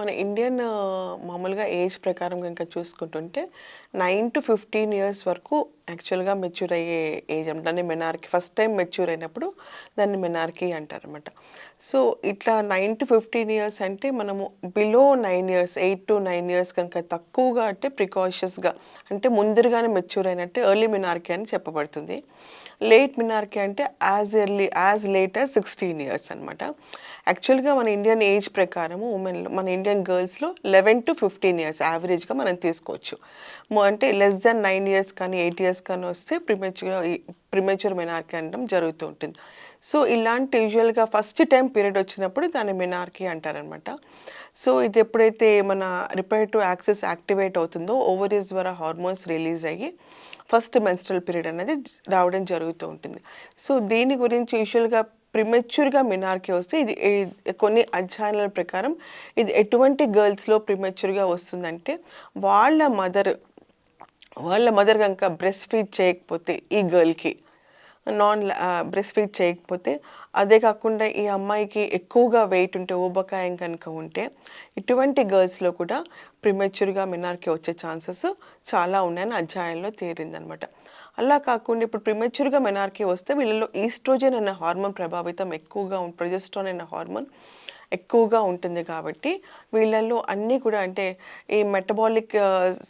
మన Indian uh, మామూలుగా age ప్రకారం కనుక చూసుకుంటుంటే నైన్ టు ఫిఫ్టీన్ ఇయర్స్ వరకు యాక్చువల్గా మెచ్యూర్ అయ్యే ఏజ్ అంటే దాన్ని మెనార్కి ఫస్ట్ టైం మెచ్యూర్ అయినప్పుడు దాన్ని మెనార్కీ అంటారనమాట. సో ఇట్లా నైన్ టు ఫిఫ్టీన్ ఇయర్స్ అంటే మనము below nine years eight to nine years కనుక తక్కువగా అంటే ప్రికాషియస్గా అంటే ముందరగానే మెచ్యూర్ అయినట్టే ఎర్లీ మినార్కీ అని చెప్పబడుతుంది. లేట్ మినార్కీ అంటే as early as late as sixteen years అనమాట. యాక్చువల్గా మన ఇండియన్ ఏజ్ ప్రకారము ఉమెన్లో మన ఇండియన్ గర్ల్స్లో లెవెన్ టు ఫిఫ్టీన్ ఇయర్స్ యావరేజ్గా మనం తీసుకోవచ్చు. అంటే లెస్ దెన్ నైన్ ఇయర్స్ కానీ ఎయిట్ ఇయర్స్ కానీ వస్తే ప్రిమెచ్యూర్ ప్రిమెచ్యూర్ మెనార్కీ అనడం జరుగుతూ ఉంటుంది. సో ఇలాంటి యూజువల్గా ఫస్ట్ టైం పీరియడ్ వచ్చినప్పుడు దాన్ని మెనార్కీ అంటారనమాట సో ఇది ఎప్పుడైతే మన రిపరేటివ్ యాక్సెస్ యాక్టివేట్ అవుతుందో ఓవరీస్ ద్వారా హార్మోన్స్ రిలీజ్ అయ్యి ఫస్ట్ మెన్స్ట్రల్ పీరియడ్ అనేది రావడం జరుగుతూ ఉంటుంది. సో దీని గురించి యూజువల్గా ప్రిమెచ్యూర్గా మినార్కి వస్తే ఇది కొన్ని అధ్యయనాల ప్రకారం ఇది ఎటువంటి గర్ల్స్లో ప్రిమెచ్యూర్గా వస్తుందంటే వాళ్ళ మదర్ వాళ్ళ మదర్ కనుక బ్రెస్ట్ ఫీడ్ చేయకపోతే ఈ గర్ల్కి నాన్ బ్రెస్ట్ ఫీడ్ చేయకపోతే అదే కాకుండా ఈ అమ్మాయికి ఎక్కువగా వెయిట్ ఉంటే ఊబకాయం కనుక ఉంటే ఇటువంటి గర్ల్స్లో కూడా ప్రిమెచ్యూర్గా మినార్కి వచ్చే ఛాన్సెస్ చాలా ఉన్నాయని అధ్యాయంలో తీరిందనమాట. అలా కాకుండా ఇప్పుడు ప్రిమెచ్యూర్గా మెనార్కి వస్తే వీళ్ళలో ఈస్ట్రోజన్ అనే హార్మోన్ ప్రభావితం ఎక్కువగా ప్రొజెస్ట్రాన్ అనే హార్మోన్ ఎక్కువగా ఉంటుంది కాబట్టి వీళ్ళల్లో అన్నీ కూడా అంటే ఈ మెటబాలిక్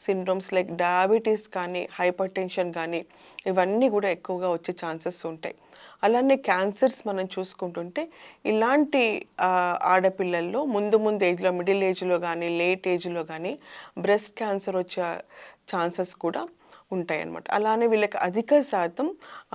సిండ్రోమ్స్ లైక్ డయాబెటీస్ కానీ హైపర్ టెన్షన్ కానీ ఇవన్నీ కూడా ఎక్కువగా వచ్చే ఛాన్సెస్ ఉంటాయి. అలానే క్యాన్సర్స్ మనం చూసుకుంటుంటే ఇలాంటి uh, ఆడపిల్లల్లో ముందు ముందు ఏజ్లో మిడిల్ ఏజ్లో కానీ లేట్ ఏజ్లో కానీ బ్రెస్ట్ క్యాన్సర్ వచ్చే ఛాన్సెస్ కూడా ఉంటాయి అన్నమాట అలానే వీళ్ళకి అధిక శాతం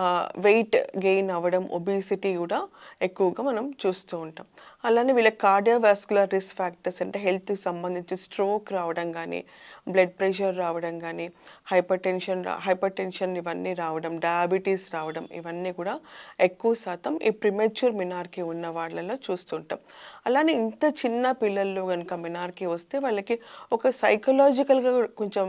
uh, వెయిట్ గెయిన్ అవ్వడం ఒబిసిటీ కూడా ఎక్కువగా మనం చూస్తూ ఉంటాం. అలానే వీళ్ళకి కార్డియోవాస్కులర్ రిస్క్ ఫ్యాక్టర్స్ అంటే హెల్త్కి సంబంధించి స్ట్రోక్ రావడం కానీ బ్లడ్ ప్రెషర్ రావడం కానీ హైపర్ టెన్షన్ హైపర్ టెన్షన్ ఇవన్నీ రావడం డయాబెటీస్ రావడం ఇవన్నీ కూడా ఎక్కువ శాతం ఈ ప్రిమెచ్యూర్ మినార్కి ఉన్న వాళ్ళలో చూస్తుంటాం. అలానే ఇంత చిన్న పిల్లల్లో కనుక మినార్కి వస్తే వాళ్ళకి ఒక సైకలాజికల్గా కొంచెం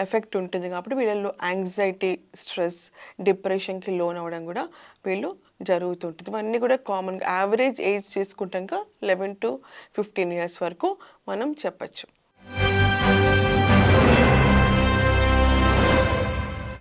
ఎఫెక్ట్ ఉంటుంది కాబట్టి వీళ్ళల్లో యాంగ్జైటీ స్ట్రెస్ డిప్రెషన్కి లోన్ అవ్వడం కూడా వీళ్ళు జరుగుతుంటుంది. ఇవన్నీ కూడా కామన్గా యావరేజ్ ఏజ్ చేసుకుంటాక లెవెన్ టు ఫిఫ్టీన్ ఇయర్స్ వరకు మనం చెప్పచ్చు.